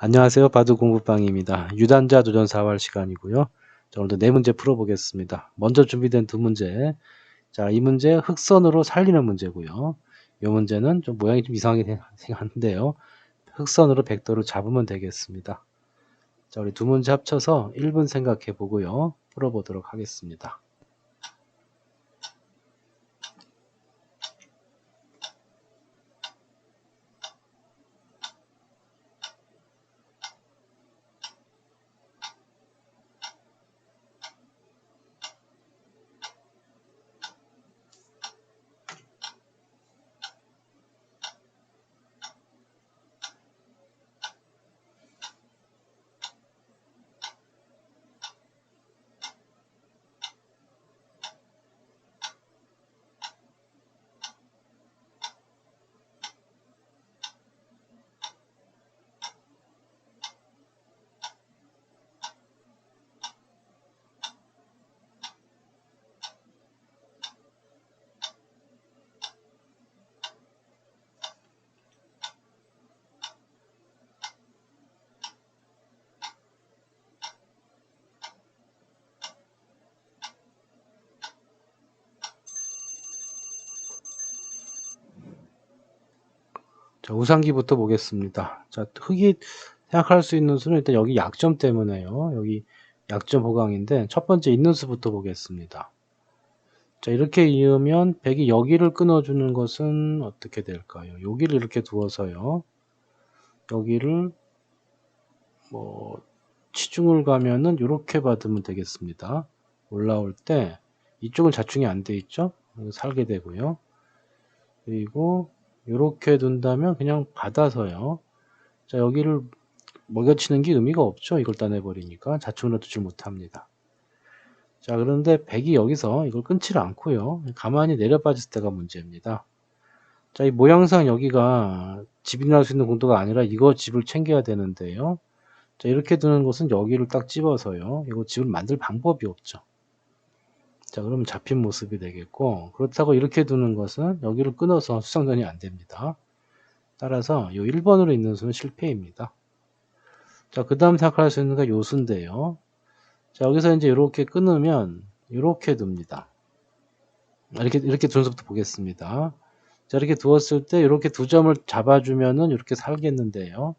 안녕하세요. 바둑 공부방입니다. 유단자 도전 4할 시간이고요. 자, 오늘도 네 문제 풀어보겠습니다. 먼저 준비된 두 문제. 자, 이 문제 흑선으로 살리는 문제고요. 이 문제는 좀 모양이 좀 이상하게 생겼는데요. 흑선으로 백도를 잡으면 되겠습니다. 자, 우리 두 문제 합쳐서 1분 생각해 보고요. 풀어보도록 하겠습니다. 자, 우상기부터 보겠습니다. 자, 흑이 생각할 수 있는 수는 일단 여기 약점 때문에요. 여기 약점 보강인데 첫 번째 있는 수부터 보겠습니다. 자, 이렇게 이으면 백이 여기를 끊어주는 것은 어떻게 될까요? 여기를 이렇게 두어서요. 여기를 뭐 치중을 가면은 이렇게 받으면 되겠습니다. 올라올 때 이쪽은 자충이 안 돼 있죠? 살게 되고요. 그리고 이렇게 둔다면 그냥 받아서요. 자 여기를 먹여치는 게 의미가 없죠. 이걸 따내버리니까 자충으로 두질 못합니다. 자 그런데 백이 여기서 이걸 끊지를 않고요. 가만히 내려 빠졌을 때가 문제입니다. 자 이 모양상 여기가 집이 날 수 있는 공도가 아니라 이거 집을 챙겨야 되는데요. 자 이렇게 두는 것은 여기를 딱 집어서요. 이거 집을 만들 방법이 없죠. 자, 그러면 잡힌 모습이 되겠고, 그렇다고 이렇게 두는 것은 여기를 끊어서 수성전이 안 됩니다. 따라서 이 1번으로 있는 수는 실패입니다. 자, 그 다음 생각할 수 있는 게 요수인데요. 자, 여기서 이제 이렇게 끊으면 이렇게 둡니다. 이렇게, 이렇게 둔 수부터 보겠습니다. 자, 이렇게 두었을 때 이렇게 두 점을 잡아주면은 이렇게 살겠는데요.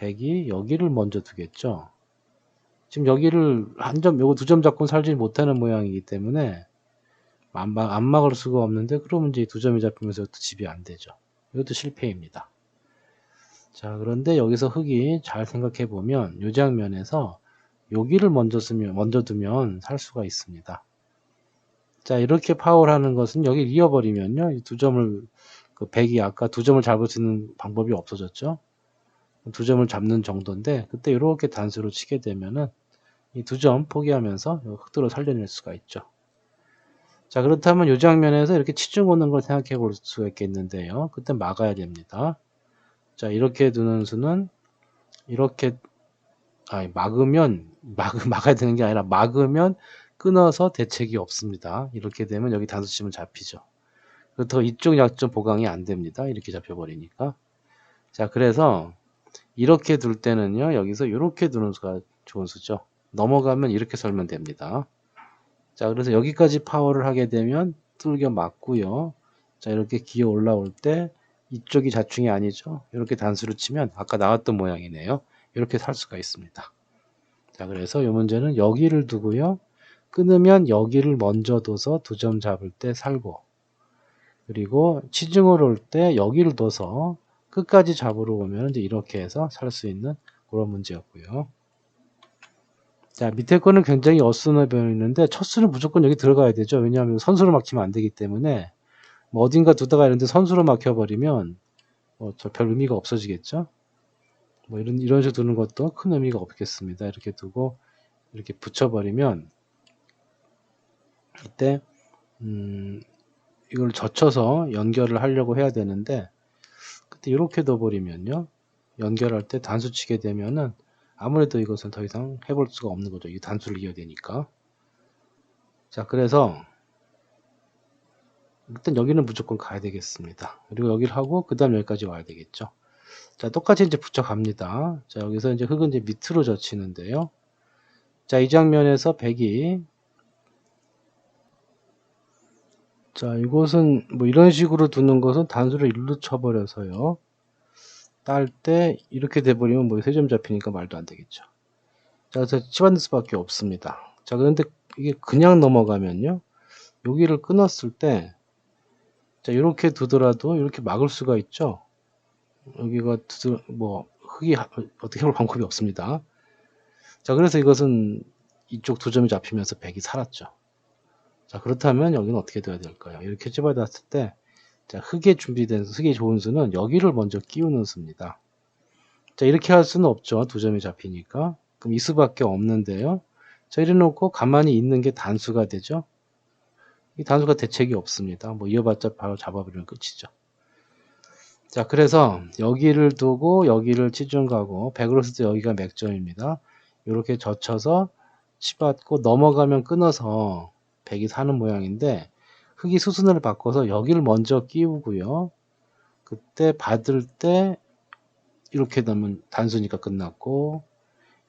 100이 여기를 먼저 두겠죠. 지금 여기를 한 점, 요거 두 점 잡고 살지 못하는 모양이기 때문에 안, 막, 안 막을 수가 없는데 그러면 이제 두 점이 잡히면서 이것도 집이 안 되죠. 이것도 실패입니다. 자, 그런데 여기서 흙이 잘 생각해 보면 이 장면에서 여기를 먼저 쓰면, 먼저 두면 살 수가 있습니다. 자, 이렇게 파울 하는 것은 여기 이어버리면요. 이두 점을, 그 백이 아까 두 점을 잡을 수 있는 방법이 없어졌죠. 두 점을 잡는 정도인데 그때 이렇게 단수로 치게 되면은 이 두 점 포기하면서 흑도로 살려낼 수가 있죠. 자 그렇다면 이 장면에서 이렇게 치중 오는 걸 생각해 볼 수가 있겠는데요. 그때 막아야 됩니다. 자 이렇게 두는 수는 이렇게 아니 막으면 막, 막아야 되는 게 아니라 막으면 끊어서 대책이 없습니다. 이렇게 되면 여기 단수 치면 잡히죠. 그렇다고 이쪽 약점 보강이 안 됩니다. 이렇게 잡혀버리니까. 자 그래서 이렇게 둘 때는요, 여기서 이렇게 두는 수가 좋은 수죠. 넘어가면 이렇게 설면 됩니다. 자, 그래서 여기까지 파워를 하게 되면 뚫겨 맞고요. 자, 이렇게 기어 올라올 때 이쪽이 자충이 아니죠. 이렇게 단수를 치면 아까 나왔던 모양이네요. 이렇게 살 수가 있습니다. 자, 그래서 이 문제는 여기를 두고요. 끊으면 여기를 먼저 둬서 두 점 잡을 때 살고 그리고 치중을 올 때 여기를 둬서 끝까지 잡으러 오면 이제 이렇게 해서 살 수 있는 그런 문제였고요. 자, 밑에 거는 굉장히 어순해 보이는데 첫 수는 무조건 여기 들어가야 되죠. 왜냐하면 선수로 막히면 안 되기 때문에 뭐 어딘가 두다가 이런데 선수로 막혀버리면 뭐 별 의미가 없어지겠죠. 뭐 이런 이런 식으로 두는 것도 큰 의미가 없겠습니다. 이렇게 두고 이렇게 붙여버리면 이때 음, 이걸 젖혀서 연결을 하려고 해야 되는데 그때 이렇게 둬버리면요. 연결할 때 단수 치게 되면은 아무래도 이것은 더 이상 해볼 수가 없는 거죠. 이 단수를 이어야 되니까. 자, 그래서 일단 여기는 무조건 가야 되겠습니다. 그리고 여기를 하고 그 다음 여기까지 와야 되겠죠. 자, 똑같이 이제 붙여갑니다. 자, 여기서 이제 흙은 이제 밑으로 젖히는데요. 자, 이 장면에서 백이 자, 이곳은 뭐 이런 식으로 두는 것은 단수를 일로 쳐버려서요. 딸 때 이렇게 돼버리면 뭐 세점 잡히니까 말도 안 되겠죠. 자, 그래서 치받는 수밖에 없습니다. 자, 그런데 이게 그냥 넘어가면요. 여기를 끊었을 때, 자, 이렇게 두더라도 이렇게 막을 수가 있죠. 여기가 두드, 뭐, 흙이 하- 어떻게 해볼 방법이 없습니다. 자, 그래서 이것은 이쪽 두 점이 잡히면서 백이 살았죠. 자, 그렇다면 여기는 어떻게 돼야 될까요? 이렇게 집어놨을 때, 자, 흙에 준비된, 흙이 좋은 수는 여기를 먼저 끼우는 수입니다. 자, 이렇게 할 수는 없죠. 두 점이 잡히니까. 그럼 이 수밖에 없는데요. 자, 이래 놓고 가만히 있는 게 단수가 되죠. 이 단수가 대책이 없습니다. 뭐 이어봤자 바로 잡아버리면 끝이죠. 자, 그래서 여기를 두고 여기를 치중 가고 100으로 쓸 때 여기가 맥점입니다. 이렇게 젖혀서 치받고 넘어가면 끊어서 100이 사는 모양인데 흙이 수순을 바꿔서 여기를 먼저 끼우고요. 그때 받을 때 이렇게 넣으면 단수니까 끝났고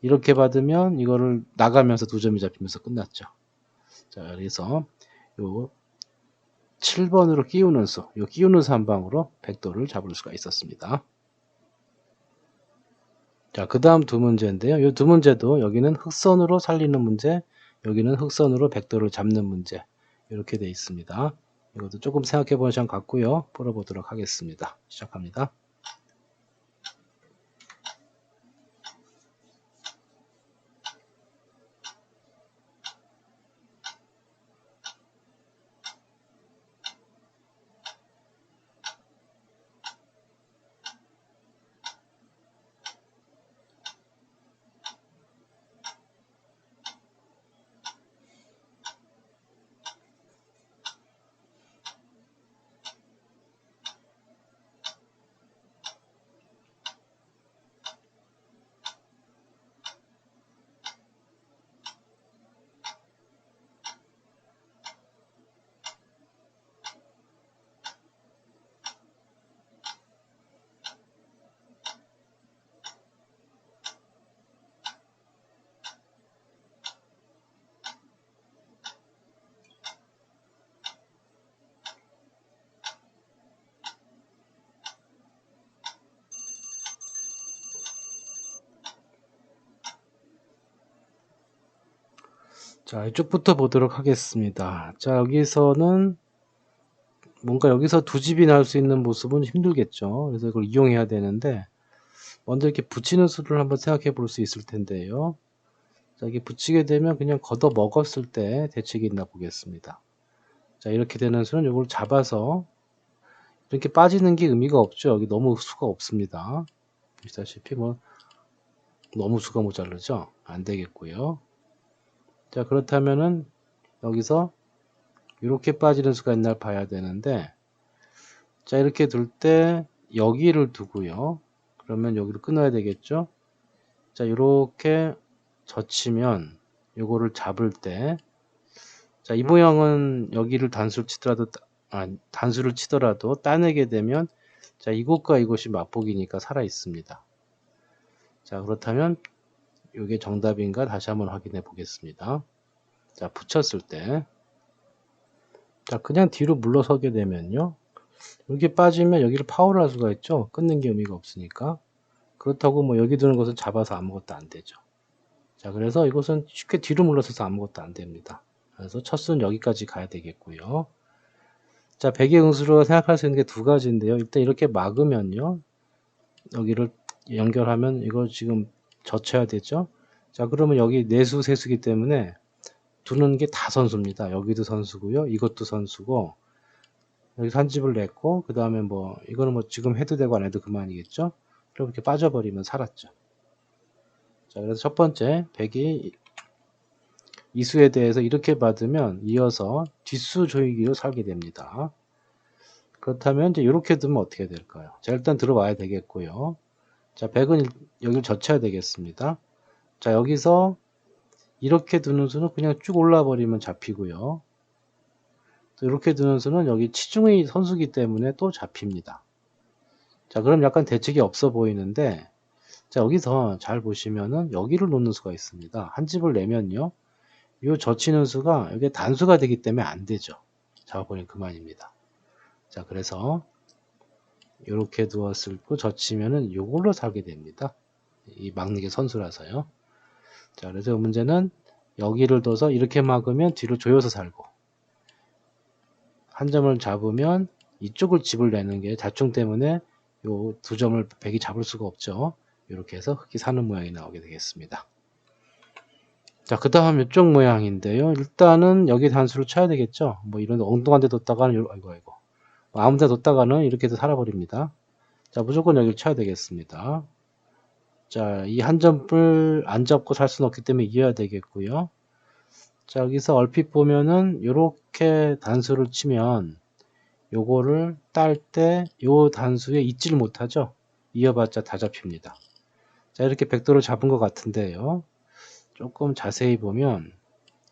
이렇게 받으면 이거를 나가면서 두 점이 잡히면서 끝났죠. 자, 그래서 요 7번으로 끼우는 수, 요 끼우는 수 한 방으로 백도를 잡을 수가 있었습니다. 자, 그 다음 두 문제인데요. 이 두 문제도 여기는 흑선으로 살리는 문제, 여기는 흑선으로 백도를 잡는 문제. 이렇게 돼 있습니다. 이것도 조금 생각해 보는 시간 갖고요. 풀어보도록 하겠습니다. 시작합니다. 자, 이쪽부터 보도록 하겠습니다. 자, 여기서는 뭔가 여기서 두 집이 나올 수 있는 모습은 힘들겠죠. 그래서 이걸 이용해야 되는데, 먼저 이렇게 붙이는 수를 한번 생각해 볼 수 있을 텐데요. 자, 이게 붙이게 되면 그냥 걷어 먹었을 때 대책이 있나 보겠습니다. 자, 이렇게 되는 수는 이걸 잡아서 이렇게 빠지는 게 의미가 없죠. 여기 너무 수가 없습니다. 보시다시피 뭐 너무 수가 모자르죠. 안 되겠고요. 자, 그렇다면은 여기서 이렇게 빠지는 수가 있나 봐야 되는데 자, 이렇게 둘 때 여기를 두고요. 그러면 여기를 끊어야 되겠죠. 자, 이렇게 젖히면 요거를 잡을 때 자, 이 모양은 여기를 단수를 치더라도 따- 아, 단수를 치더라도 따내게 되면 자, 이곳과 이곳이 맞복이니까 살아 있습니다. 자, 그렇다면 이게 정답인가 다시 한번 확인해 보겠습니다. 자, 붙였을 때. 자, 그냥 뒤로 물러서게 되면요. 여기 빠지면 여기를 파워를 할 수가 있죠. 끊는 게 의미가 없으니까. 그렇다고 뭐 여기 두는 것은 잡아서 아무것도 안 되죠. 자, 그래서 이것은 쉽게 뒤로 물러서서 아무것도 안 됩니다. 그래서 첫 수는 여기까지 가야 되겠고요. 자, 백의 응수로 생각할 수 있는 게 두 가지인데요. 일단 이렇게 막으면요. 여기를 연결하면 이거 지금 젖혀야 되죠. 자, 그러면 여기 내수, 세수기 때문에 두는 게 다 선수입니다. 여기도 선수고요. 이것도 선수고 여기 한 집을 냈고 그 다음에 뭐 이거는 뭐 지금 해도 되고 안 해도 그만이겠죠. 그럼 이렇게 빠져버리면 살았죠. 자, 그래서 첫 번째 백이 이수에 대해서 이렇게 받으면 이어서 뒷수 조이기로 살게 됩니다. 그렇다면 이제 이렇게 두면 어떻게 될까요? 자, 일단 들어와야 되겠고요. 자, 100은 여기를 젖혀야 되겠습니다. 자, 여기서 이렇게 두는 수는 그냥 쭉 올라 버리면 잡히고요. 또 이렇게 두는 수는 여기 치중의 선수기 때문에 또 잡힙니다. 자, 그럼 약간 대책이 없어 보이는데, 자, 여기서 잘 보시면은 여기를 놓는 수가 있습니다. 한 집을 내면요. 요 젖히는 수가 이게 단수가 되기 때문에 안 되죠. 잡아버리면 그만입니다. 자, 그래서 이렇게 두었을 때 젖히면은 요걸로 살게 됩니다. 이 막는 게 선수라서요. 자, 그래서 이 문제는 여기를 둬서 이렇게 막으면 뒤로 조여서 살고 한 점을 잡으면 이쪽을 집을 내는 게 자충 때문에 요 두 점을 백이 잡을 수가 없죠. 이렇게 해서 흙이 사는 모양이 나오게 되겠습니다. 자, 그 다음 이쪽 모양인데요. 일단은 여기 단수를 쳐야 되겠죠. 뭐 이런 엉뚱한 데 뒀다가는, 요- 아이고, 아이고. 뭐 아무 데 뒀다가는 이렇게도 살아버립니다. 자, 무조건 여기를 쳐야 되겠습니다. 자, 이 한 점을 안 잡고 살 수는 없기 때문에 이어야 되겠고요. 자, 여기서 얼핏 보면은 요렇게 단수를 치면 요거를 딸 때 요 단수에 있지를 못하죠. 이어봤자 다 잡힙니다. 자, 이렇게 백도를 잡은 것 같은데요. 조금 자세히 보면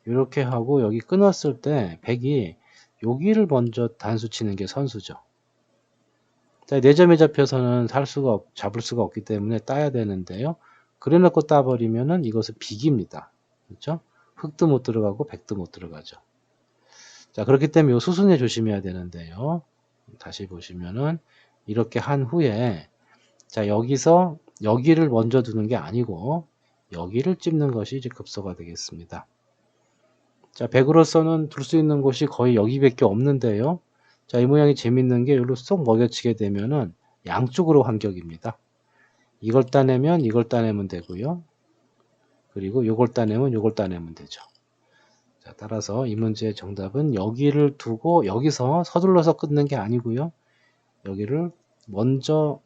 이렇게 하고 여기 끊었을 때 백이 여기를 먼저 단수 치는 게 선수죠. 자, 4점에 잡혀서는 살 수가 없, 잡을 수가 없기 때문에 따야 되는데요. 그래 놓고 따버리면은 이것은 빅입니다. 그렇죠? 흙도 못 들어가고 백도 못 들어가죠. 자, 그렇기 때문에 요 수순에 조심해야 되는데요. 다시 보시면은 이렇게 한 후에 자, 여기서 여기를 먼저 두는 게 아니고 여기를 찝는 것이 이제 급소가 되겠습니다. 자, 100으로서는 둘 수 있는 곳이 거의 여기밖에 없는데요. 자, 이 모양이 재밌는 게 여기로 쏙 먹여치게 되면은 양쪽으로 환격입니다. 이걸 따내면 이걸 따내면 되고요. 그리고 요걸 따내면 요걸 따내면 되죠. 자, 따라서 이 문제의 정답은 여기를 두고 여기서 서둘러서 끊는 게 아니고요. 여기를 먼저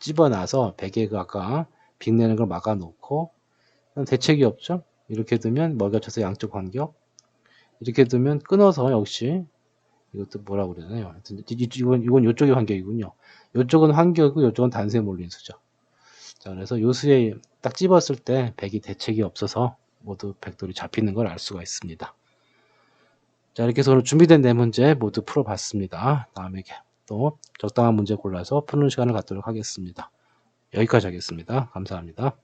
집어놔서 베개 그 아까 빅내는 걸 막아놓고 대책이 없죠. 이렇게 두면 먹여쳐서 양쪽 간격 이렇게 두면 끊어서 역시 이것도 뭐라고 그러나요? 하여튼 이건 이건 이쪽의 환경이군요. 이쪽은 환경이고 이쪽은 단수에 몰린 수죠. 자, 그래서 요 수에 딱 집었을 때 백이 대책이 없어서 모두 백돌이 잡히는 걸 알 수가 있습니다. 자, 이렇게 해서 오늘 준비된 네 문제 모두 풀어봤습니다. 다음에 또 적당한 문제 골라서 푸는 시간을 갖도록 하겠습니다. 여기까지 하겠습니다. 감사합니다.